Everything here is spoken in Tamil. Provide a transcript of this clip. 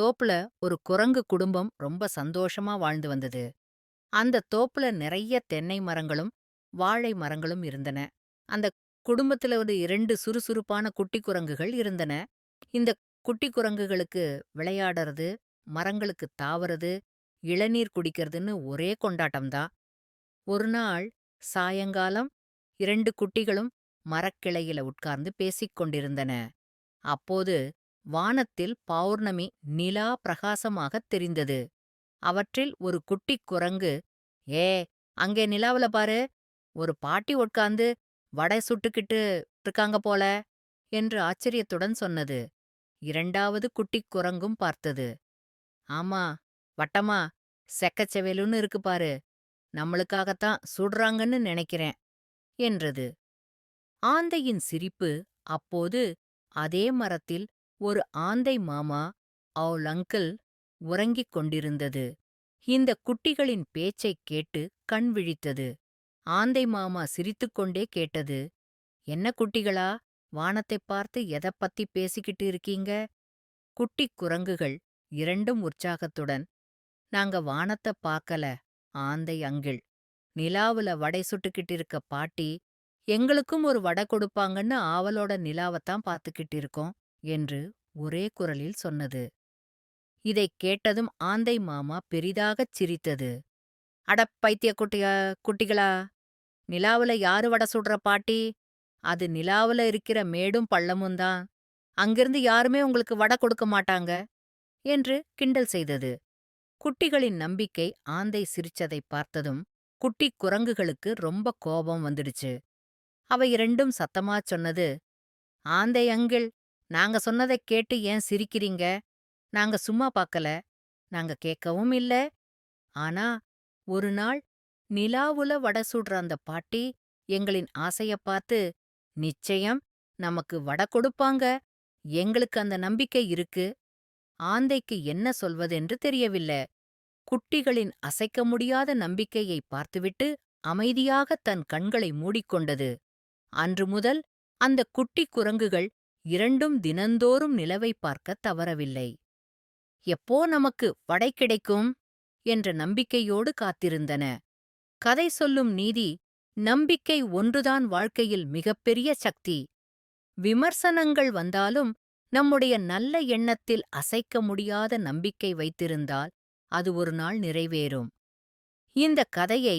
தோப்புல ஒரு குரங்கு குடும்பம் ரொம்ப சந்தோஷமா வாழ்ந்து வந்தது. அந்த தோப்புல நிறைய தென்னை மரங்களும், வாழை மரங்களும் இருந்தன. அந்த குடும்பத்துல ஒரு இரண்டு சுறுசுறுப்பான குட்டி குரங்குகள் இருந்தன. இந்த குட்டி குரங்குகளுக்கு விளையாடுறது, மரங்களுக்கு தாவறது, இளநீர் குடிக்கிறதுன்னு ஒரே கொண்டாட்டம்தான். ஒரு நாள் சாயங்காலம் இரண்டு குட்டிகளும் மரக்கிளையில உட்கார்ந்து பேசிக் கொண்டிருந்தன. அப்போது வானத்தில் பௌர்ணமி நிலா பிரகாசமாகத் தெரிந்தது. அவற்றில் ஒரு குட்டிக் குரங்கு, ஏ அங்கே நிலாவுல பாரு, ஒரு பாட்டி உட்கார்ந்து வடை சுட்டுக்கிட்டு இருக்காங்க போல, என்று ஆச்சரியத்துடன் சொன்னது. இரண்டாவது குட்டிக் குரங்கும் பார்த்தது. ஆமா, வட்டமா, செக்கச்செவேலுன்னு இருக்கு பாரு, நம்மளுக்காகத்தான் சுடுறாங்கன்னு நினைக்கிறேன், என்றது. ஆந்தையின் சிரிப்பு அப்போது அதே மரத்தில் ஒரு ஆந்தை மாமா அவள் அங்கிள் உறங்கிக் கொண்டிருந்தது. இந்த குட்டிகளின் பேச்சைக் கேட்டு கண் விழித்தது. ஆந்தை மாமா சிரித்துக்கொண்டே கேட்டது என்ன குட்டிகளா வானத்தைப் பார்த்து எதைப் பத்தி பேசிக்கிட்டு இருக்கீங்க குட்டிக் குரங்குகள் இரண்டும் உற்சாகத்துடன் நாங்க வானத்தை பார்க்கல ஆந்தை அங்கிள் நிலாவுல வடை சுட்டுக்கிட்டு இருக்க பாட்டி எங்களுக்கும் ஒரு வடை கொடுப்பாங்கன்னு ஆவலோட நிலாவத்தான் பார்த்துக்கிட்டு இருக்கோம் என்று ஒரே குரலில் சொன்னது. இதைக் கேட்டதும் ஆந்தை மாமா பெரிதாகச் சிரித்தது. அடப் பைத்திய குட்டிய குட்டிகளா! நிலாவுல யாரு வட சுடுற பாட்டி? அது நிலாவுல இருக்கிற மேடும் பள்ளமும் தான். அங்கிருந்து யாருமே உங்களுக்கு வட கொடுக்க மாட்டாங்க என்று கிண்டல் செய்தது. குட்டிகளின் நம்பிக்கை ஆந்தை சிரிச்சதைப் பார்த்ததும் குட்டிக் குரங்குகளுக்கு ரொம்ப கோபம் வந்துடுச்சு. அவை இரண்டும் சத்தமா சொன்னது ஆந்தை அங்கிள் நாங்க சொன்னதைக் கேட்டு ஏன் சிரிக்கிறீங்க? நாங்க சும்மா பார்க்கல நாங்க கேட்கவும் இல்ல. ஆனா ஒரு நாள் நிலாவுல வடை சுடுற அந்த பாட்டி எங்களின் ஆசையப் பார்த்து நிச்சயம் நமக்கு வடை கொடுப்பாங்க. எங்களுக்கு அந்த நம்பிக்கை இருக்கு. ஆந்தைக்கு என்ன சொல்வதென்று தெரியவில்லை. குட்டிகளின் அசைக்க முடியாத நம்பிக்கையை பார்த்துவிட்டு அமைதியாக தன் கண்களை மூடிக்கொண்டது. அன்று முதல் அந்த குட்டிக் குரங்குகள் இரண்டும் தினந்தோறும் நிலவை பார்க்கத் தவறவில்லை. எப்போ நமக்கு வடை கிடைக்கும்? என்ற நம்பிக்கையோடு காத்திருந்தன. கதை சொல்லும் நீதி நம்பிக்கை ஒன்றுதான் வாழ்க்கையில் மிகப்பெரிய சக்தி. விமர்சனங்கள் வந்தாலும் நம்முடைய நல்ல எண்ணத்தில் அசைக்க முடியாத நம்பிக்கை வைத்திருந்தால் அது ஒரு நாள் நிறைவேறும். இந்த கதையை